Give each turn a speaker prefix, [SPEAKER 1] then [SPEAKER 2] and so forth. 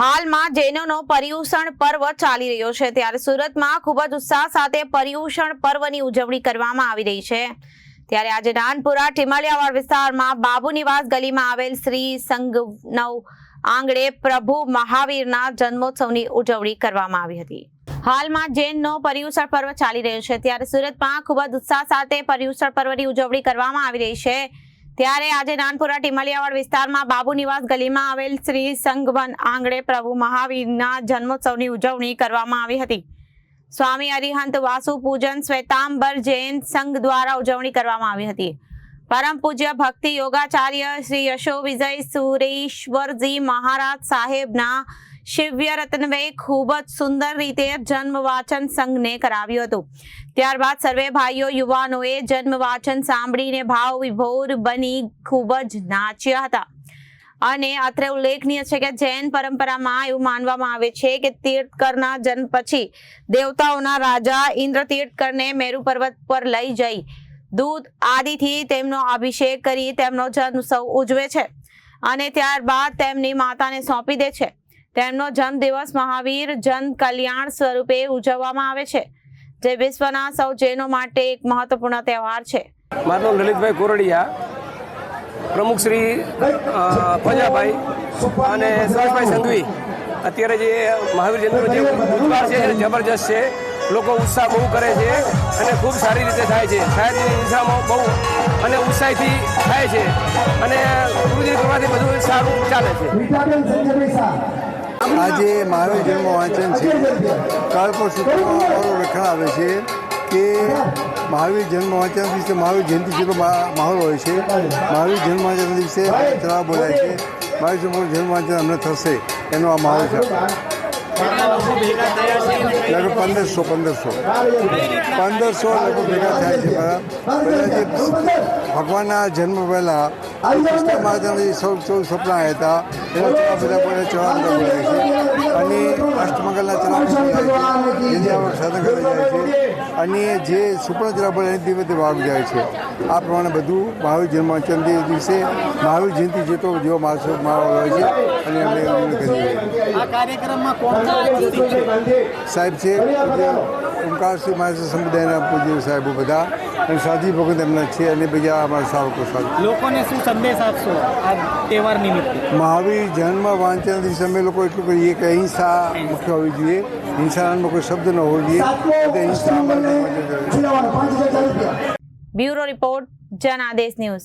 [SPEAKER 1] હાલમાં જૈનોનો પર્યુષણ પર્વ ચાલી રહ્યો છે. ત્યારે સુરતમાં ખૂબ જ ઉત્સાહ સાથે પર્યુષણ પર્વની ઉજવણી કરવામાં આવી રહી છે. ત્યારે આજે નાનપુરા ટીમાલિયાવાડ વિસ્તારમાં બાબુ નિવાસ ગલીમાં આવેલ શ્રી સંગનવ આંગણે પ્રભુ મહાવીરના જન્મોત્સવની ઉજવણી કરવામાં આવી હતી. હાલમાં જૈનનો પર્યુષણ પર્વ ચાલી રહ્યો છે. ત્યારે સુરતમાં ખૂબ જ ઉત્સાહ સાથે પર્યુષણ પર્વની ઉજવણી કરવામાં આવી રહી છે. ત્યારે આજે નાનપુરા ટીમલિયાવાડ વિસ્તારમાં બાબુ નિવાસ ગલીમાં આવેલ શ્રી સંગવન આંગણે પ્રભુ મહાવીરના જન્મોત્સવની ઉજવણી કરવામાં આવી હતી. સ્વામી અરિહંત વાસુ પૂજન શ્વેતાંબર જૈન સંઘ દ્વારા ઉજવણી કરવામાં આવી હતી. પરમ પૂજ્ય ભક્તિ યોગાચાર્ય શ્રી યશો વિજય સુરેશ્વરજી મહારાજ સાહેબના શિવ્ય રત્નવે ખૂબ જ સુંદર રીતે જન્મ વાચન સંઘને કરાવ્યું હતું. ત્યારબાદ સર્વે ભાઈઓ યુવાનોએ જન્મ વાચન સાંભળીને ભાવ વિભોર બની ખૂબ જ નાચ્યા હતા. અને અત્રે ઉલ્લેખનીય છે કે જૈન પરંપરામાં એવું માનવામાં આવે છે કે તીર્થકરના જન્મ પછી દેવતાઓના રાજા ઇન્દ્ર તીર્થકરને મેરુ પર્વત પર લઈ જઈ દૂધ આદિથી તેમનો અભિષેક કરી તેમનો જન્મોત્સવ ઉજવે છે. અને ત્યારબાદ તેમની માતાને સોંપી દે છે. તેમનો જન્મદિવસ મહાવીર જન કલ્યાણ સ્વરૂપે ઉજવવામાં આવે છે જે વિશ્વના સૌ જૈનો માટે એક મહત્વપૂર્ણ તહેવાર છે.
[SPEAKER 2] મારું નામ લલિતભાઈ કોરડિયા પ્રમુખ શ્રી પંજાભાઈ અને સુરેશભાઈ સંઘવી. અત્યારે જે મહાવીર જયંતિનો જે ઉત્સાહ છે જબરજસ્ત છે. લોકો ઉત્સાહ બહુ કરે છે અને ખૂબ સારી રીતે થાય છે. સાહેબની હિંસામાં બહુ અને ઉત્સાહથી થાય છે અને ગુરુજી કરવાથી બધું સારું ચાલે છે.
[SPEAKER 3] આજે મારો જન્મ વાંચન છે કાળપો સૂત્રમાં અમારો લખાણ આવે છે કે મહાવીર જન્મ વાંચન દિવસે મહાવીર જયંતિ જેટલો માહોલ હોય છે. મહાવીર જન્મ વાંચન દિવસે ચલાવ બોલાય છે. મહાવીર જન્મ વાંચન અમને થશે એનો આ માહોલ છે. લગભગ પંદરસો પંદરસો. પંદરસો લગભગ ભેગા થાય છે ભગવાનના જન્મ પહેલાં કૃષ્ણ મહારાજના જે સૌ ચૌદ સપના હતા. એના ચડા બધા પણ ચડાવતા બોલાય છે. અને અષ્ટમંગલના ચડા બોલાય છે. સાધન કરી જાય છે. અને જે સુપર્ણ ચડા પણ એની દિવસે વાવ જાય છે. આ પ્રમાણે બધું મહાવીર જન્માષ્ટમી દિવસે મહાવીર જયંતિ જેટલો જેવો માણસો માહોલ હોય છે. અને અમે કરીએ છીએ.
[SPEAKER 4] આ કાર્યક્રમમાં કોણ કોણ ઉપસ્થિત છે?
[SPEAKER 3] સાહેબ છે ઓમકારસિંહ મહારાજ સમુદાયના પૂજ્ય સાહેબો બધા. અને સાજી ભગત એમના છે અને બીજા અમારા સાવકો સાથે
[SPEAKER 4] લોકોને શું સંદેશ આપશો આ તહેવાર નિમિત્તે?
[SPEAKER 3] મહાવીર જન્મ વાંચન દિવસે અમે લોકો એટલું કહીએ કે અહિંસા મુખ્ય હોવી જોઈએ. હિંસા કોઈ શબ્દ ન હોવો જોઈએ. હિંસા.
[SPEAKER 1] બ્યુરો રિપોર્ટ જન આદેશ ન્યૂઝ.